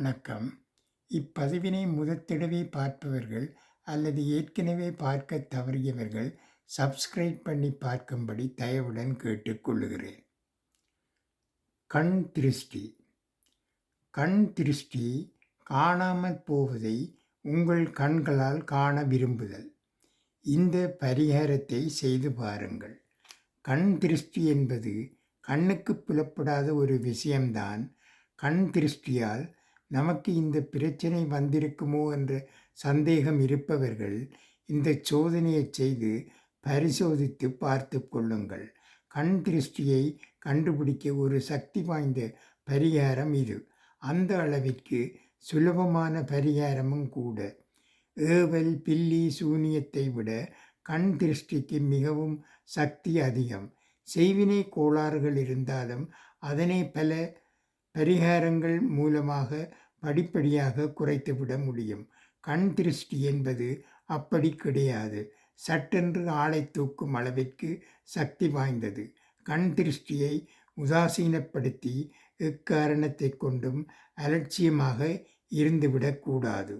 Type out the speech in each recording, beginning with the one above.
வணக்கம். இப்பதிவினை முதற்தடவை பார்ப்பவர்கள் அல்லது ஏற்கனவே பார்க்க தவறியவர்கள் சப்ஸ்கிரைப் பண்ணி பார்க்கும்படி தயவுடன் கேட்டுக்கொள்ளுகிறேன். கண் திருஷ்டி. கண் திருஷ்டி காணாமல் போவதை உங்கள் கண்களால் காண விரும்புதல். இந்த பரிகாரத்தை செய்து பாருங்கள். கண் திருஷ்டி என்பது கண்ணுக்கு புலப்படாத ஒரு விஷயம்தான். கண் திருஷ்டியால் நமக்கு இந்த பிரச்சனை வந்திருக்குமோ என்ற சந்தேகம் இருப்பவர்கள் இந்த சோதனையை செய்து பரிசோதித்து பார்த்து கொள்ளுங்கள். கண் திருஷ்டியை கண்டுபிடிக்க ஒரு சக்தி வாய்ந்த பரிகாரம் இது. அந்த அளவிற்கு சுலபமான பரிகாரமும் கூட. ஏவல் பில்லி சூனியத்தை விட கண் திருஷ்டிக்கு மிகவும் சக்தி அதிகம். செய்வினை கோளாறுகள் இருந்தாலும் அதனை பல பரிகாரங்கள் மூலமாக படிப்படியாக குறைத்துவிட முடியும். கண் திருஷ்டி என்பது அப்படி கிடையாது. சட்டென்று ஆளை தூக்கும் அளவிற்கு சக்தி வாய்ந்தது. கண் திருஷ்டியை உதாசீனப்படுத்தி எக்காரணத்தை கொண்டும் அலட்சியமாக இருந்துவிடக்கூடாது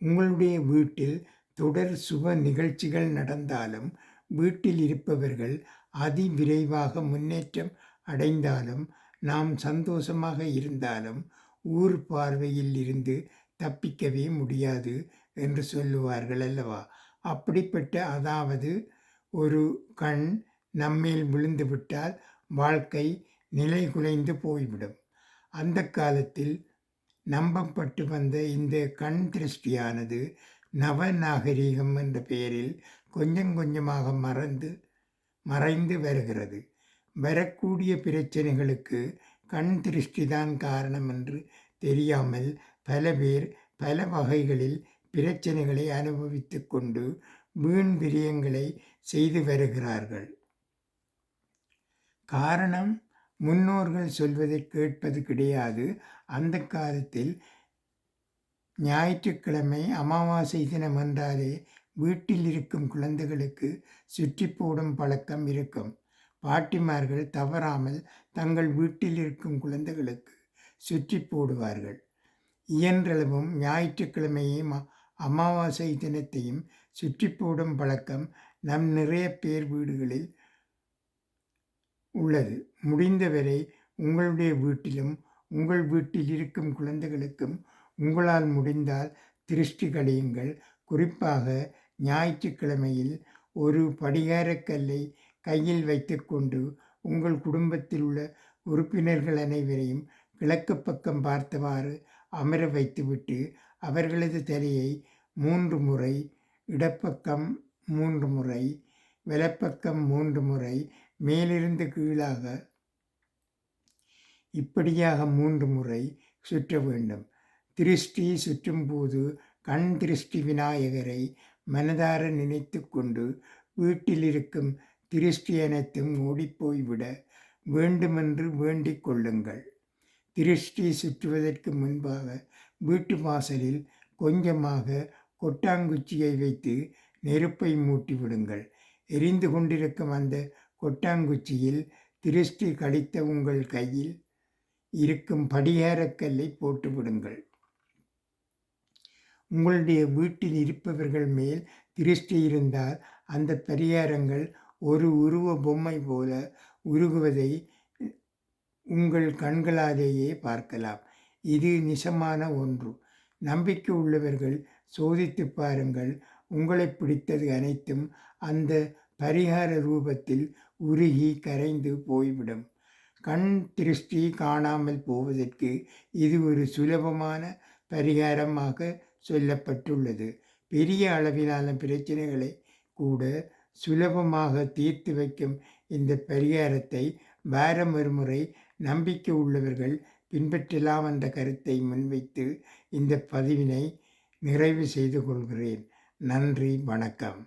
உங்களுடைய வீட்டில் தொடர் சுப நிகழ்ச்சிகள் நடந்தாலும் வீட்டில் இருப்பவர்கள் அதிவிரைவாக முன்னேற்றம் அடைந்தாலும் நாம் சந்தோஷமாக இருந்தாலும் ஊர் பார்வையில் இருந்து தப்பிக்கவே முடியாது என்று சொல்லுவார்கள் அல்லவா? அப்படிப்பட்ட அதாவது ஒரு கண் நம்மேல் விழுந்து விட்டால் வாழ்க்கை நிலை குலைந்து போய்விடும். அந்த காலத்தில் நம்பப்பட்டு வந்த இந்த கண் திருஷ்டியானது நவ நாகரீகம் என்ற பெயரில் கொஞ்சம் கொஞ்சமாக மறந்து மறைந்து வருகிறது. வரக்கூடிய பிரச்சனைகளுக்கு கண் திருஷ்டிதான் காரணம் என்று தெரியாமல் பல பேர் பல வகைகளில் பிரச்சனைகளை அனுபவித்து கொண்டு வீண் விரியங்களை செய்து வருகிறார்கள். காரணம் முன்னோர்கள் சொல்வதை கேட்பது கிடையாது. அந்த காலத்தில் ஞாயிற்றுக்கிழமை அமாவாசை தினம் என்றாலே வீட்டில் இருக்கும் குழந்தைகளுக்கு சுற்றி போடும் பழக்கம் இருக்கும். பாட்டிமார்கள் தவறாமல் தங்கள் வீட்டில் இருக்கும் குழந்தைகளுக்கு சுற்றி போடுவார்கள். இயன்றளவும் ஞாயிற்றுக்கிழமையும் அமாவாசை தினத்தையும் சுற்றி போடும் பழக்கம் நம் நிறைய பேர் வீடுகளில் உள்ளது. முடிந்தவரை உங்களுடைய வீட்டிலும் உங்கள் வீட்டில் இருக்கும் குழந்தைகளுக்கும் உங்களால் முடிந்தால் திருஷ்டி கழியுங்கள் குறிப்பாக ஞாயிற்றுக்கிழமையில் ஒரு படிகாரக்கல்லை கையில் வைத்துக்கொண்டு உங்கள் குடும்பத்தில் உள்ள உறுப்பினர்கள் அனைவரையும் கிழக்கு பக்கம் பார்த்தவாறு அமர வைத்துவிட்டு அவர்களது தலையை மூன்று முறை இடப்பக்கம் மூன்று முறை வலப்பக்கம் மூன்று முறை மேலிருந்து கீழாக இப்படியாக மூன்று முறை சுற்ற வேண்டும். திருஷ்டி சுற்றும்போது கண் திருஷ்டி விநாயகரை மனதார நினைத்து கொண்டு வீட்டில் இருக்கும் திருஷ்டி அனைத்தும் ஓடிப்போய்விட வேண்டுமென்று வேண்டிக் கொள்ளுங்கள். திருஷ்டி சுற்றுவதற்கு முன்பாக வீட்டு வாசலில் கொஞ்சமாக கொட்டாங்குச்சியை வைத்து நெருப்பை மூட்டி விடுங்கள். எரிந்து கொண்டிருக்கும் அந்த கொட்டாங்குச்சியில் திருஷ்டி கழித்த உங்கள் கையில் இருக்கும் படிகாரக்கல்லை போட்டு விடுங்கள். உங்களுடைய வீட்டில் இருப்பவர்கள் மேல் திருஷ்டி இருந்தால் அந்த பரிகாரங்கள் ஒரு உருவ பொம்மை போல உருகுவதை உங்கள் கண்களாலேயே பார்க்கலாம். இது நிசமான ஒன்று. நம்பிக்கை உள்ளவர்கள் சோதித்து பாருங்கள். உங்களை பிடித்தது அனைத்தும் அந்த பரிகார ரூபத்தில் உருகி கரைந்து போய்விடும். கண் திருஷ்டி காணாமல் போவதற்கு இது ஒரு சுலபமான பரிகாரமாக சொல்லப்பட்டுள்ளது. பெரிய அளவிலான பிரச்சனைகளை கூட சுலபமாக தீர்த்து வைக்கும் இந்த பரிகாரத்தை வாரம் ஒரு முறை நம்பிக்கை உள்ளவர்கள் பின்பற்றலாம் என்ற கருத்தை முன்வைத்து இந்த பதிவினை நிறைவு செய்து கொள்கிறேன். நன்றி வணக்கம்.